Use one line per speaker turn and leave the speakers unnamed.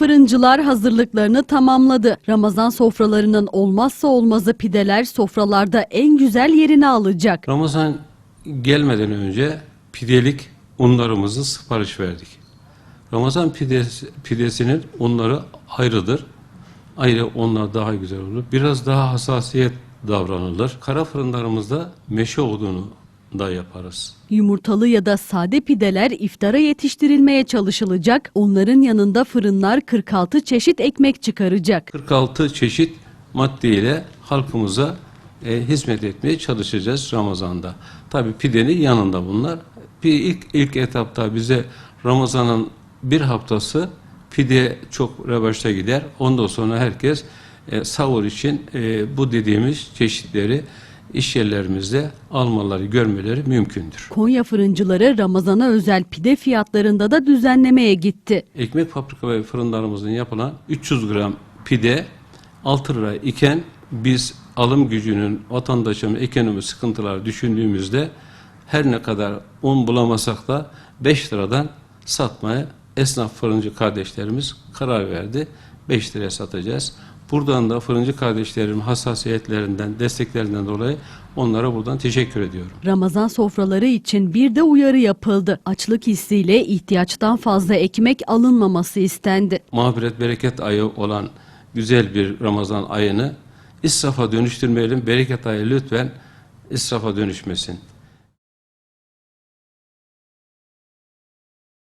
Fırıncılar hazırlıklarını tamamladı. Ramazan sofralarının olmazsa olmazı pideler sofralarda en güzel yerini alacak.
Ramazan gelmeden önce pidelik unlarımızı sipariş verdik. Ramazan pidesi, pidesinin unları ayrıdır. Ayrı onlar daha güzel olur. Biraz daha hassasiyet davranılır. Kara fırınlarımızda meşe odunu da yaparız.
Yumurtalı ya da sade pideler iftara yetiştirilmeye çalışılacak. Onların yanında fırınlar 46 çeşit ekmek çıkaracak.
46 çeşit maddeyle halkımıza e, hizmet etmeye çalışacağız Ramazan'da. Tabii pidenin yanında bunlar. Bir ilk ilk etapta bize Ramazan'ın bir haftası pide çok revaçta gider. Ondan sonra herkes e, sahur için e, bu dediğimiz çeşitleri iş yerlerimizde almaları, görmeleri mümkündür.
Konya fırıncıları Ramazan'a özel pide fiyatlarında da düzenlemeye gitti.
Ekmek fabrika ve fırınlarımızın yapılan 300 gram pide 6 lira iken biz alım gücünün vatandaşın ekonomi sıkıntıları düşündüğümüzde her ne kadar un bulamasak da 5 liradan satmaya esnaf fırıncı kardeşlerimiz karar verdi. 5 liraya satacağız. Buradan da fırıncı kardeşlerimin hassasiyetlerinden, desteklerinden dolayı onlara buradan teşekkür ediyorum.
Ramazan sofraları için bir de uyarı yapıldı. Açlık hissiyle ihtiyaçtan fazla ekmek alınmaması istendi.
mağfiret bereket ayı olan güzel bir Ramazan ayını israfa dönüştürmeyelim. Bereket ayı lütfen israfa dönüşmesin.